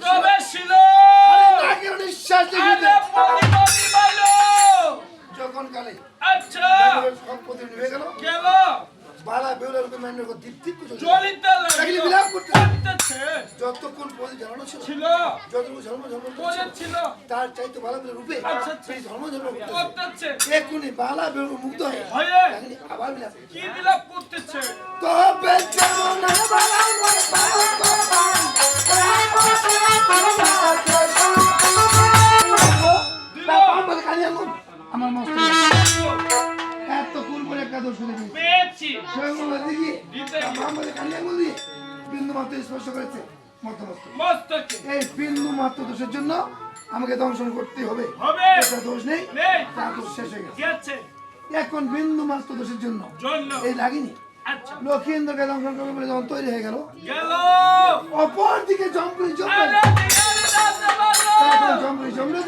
Stop it! ছিল। তার চাইতে বালা বেউলার রূপে। সেই ধর্ম ধর্ম করতেছে করতেছে বালা বেউলার মুগ্ধ হয়ে আবার বিলাপ কি বিলাপ করতেছে? তবে যেমন বালা মোর বালা আমার মস্ত এত কুল করে একটা দোষ পেয়েছি। আমাদের কালিয়াগুলো দিয়ে বিন্দু মাত্র স্পর্শ করেছে। এই বিন্দু মাত্র দোষের জন্য আমাকে দংশন করতে হবে। এটা দোষ নেই। তার দোষ শেষ হয়ে গেছে। এখন বিন্দু মাত্র দোষের জন্য। এই লাগিনি। আচ্ছা। লক্ষীন্দ্রকে দংশন করবে বলে যখন তৈরি হয়ে গেল। অপর দিকে জম্পুরি বলো জম্পুরি জমলে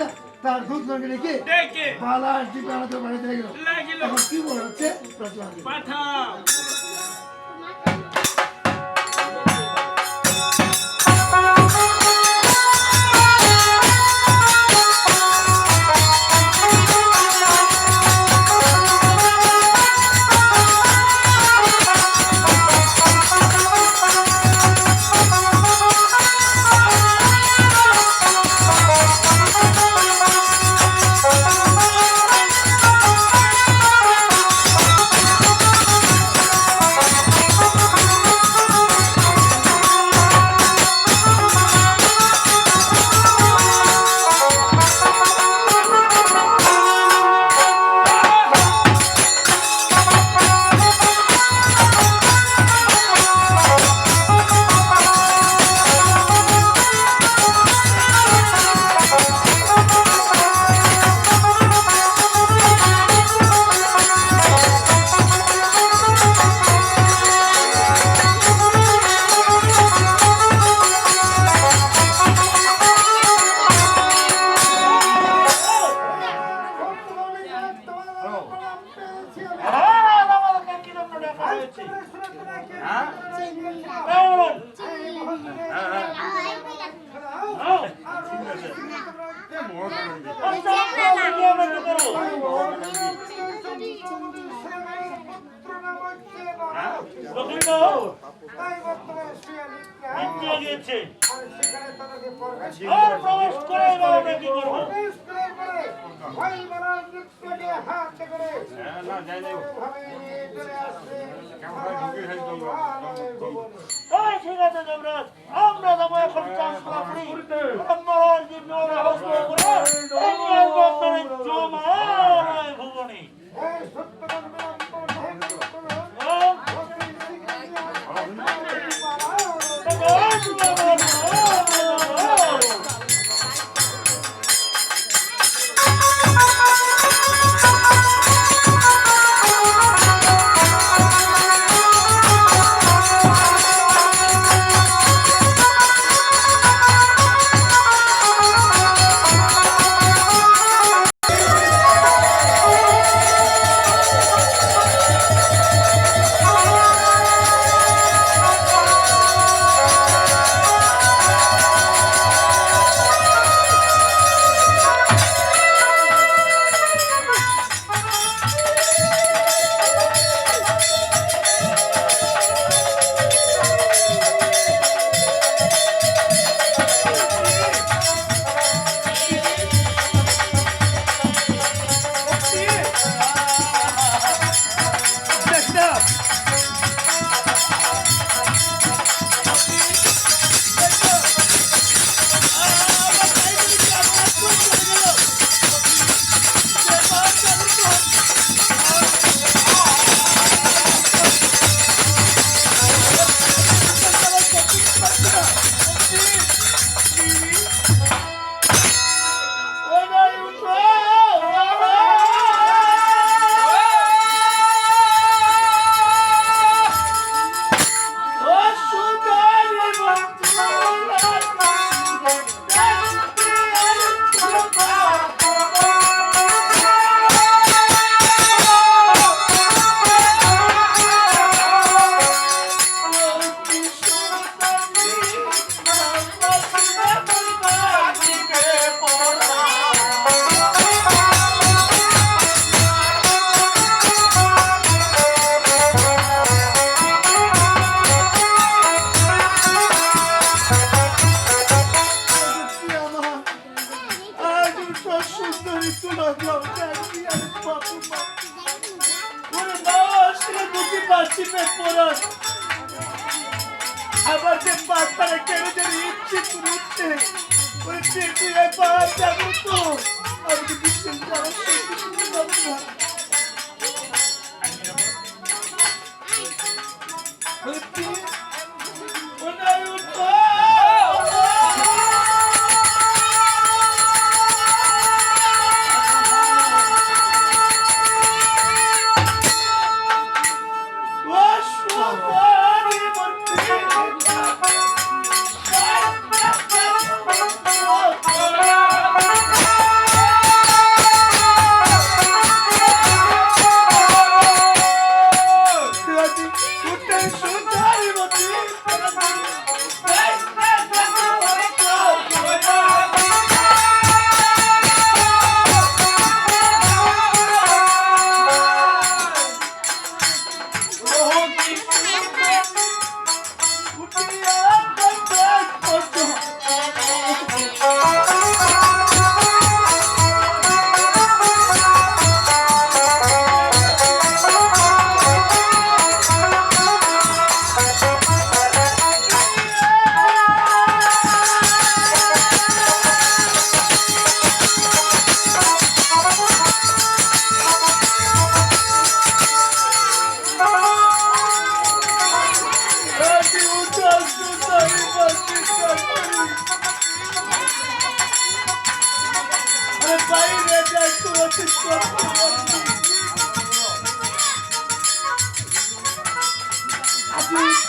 তার দুধ নকে রেখে বালার টিপে আনাতে বাড়িতে গেল এখন কি বলা হচ্ছে? পাঠাও গিয়েছে আর প্রবেশ করে আমরা কি করব ঠিক আছে যমরাজ আমরা যাব এখন চাষ করি মহান জীবন হস্ত করে এই নিয়ে বর্তমানে জমা ভুবনে আমি বিশ্বাস করার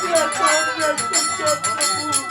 Yeah, up, shut up, shut.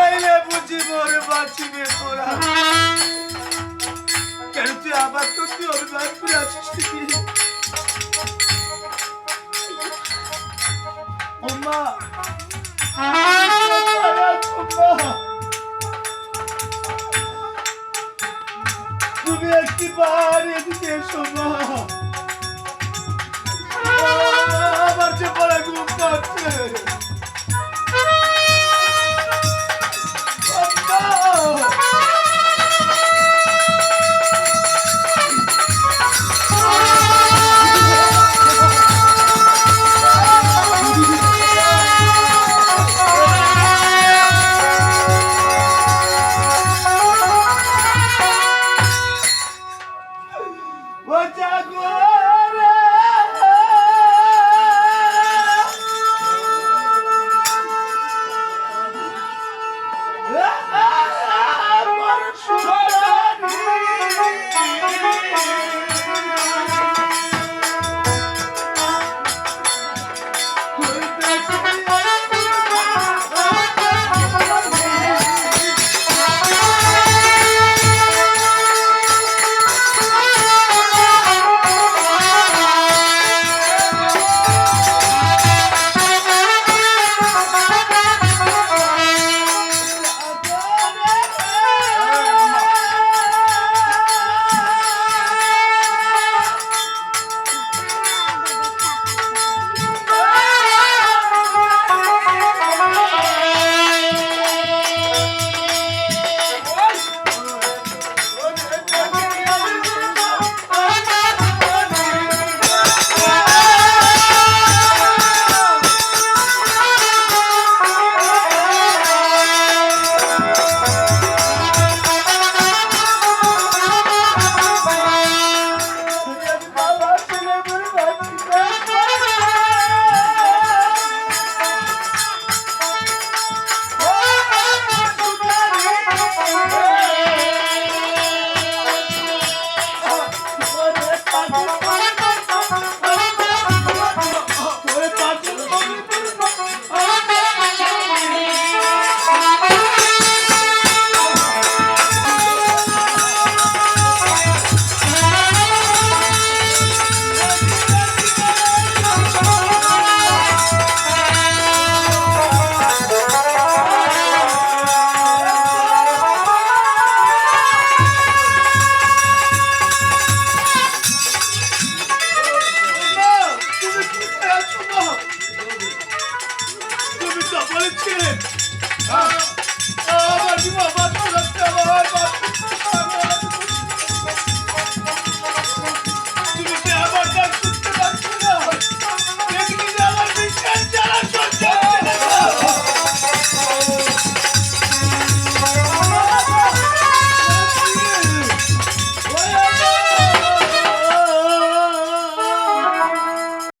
খাইলে বুঝি মোর বাঁচিবে তোরা। কেন তুই আমার প্রতি অপরাধ করিয়াছিস? কি ওমা, তুমি একটি বার এদিকে এসো, মা। আমার যে পড়া ঘুম পাচ্ছে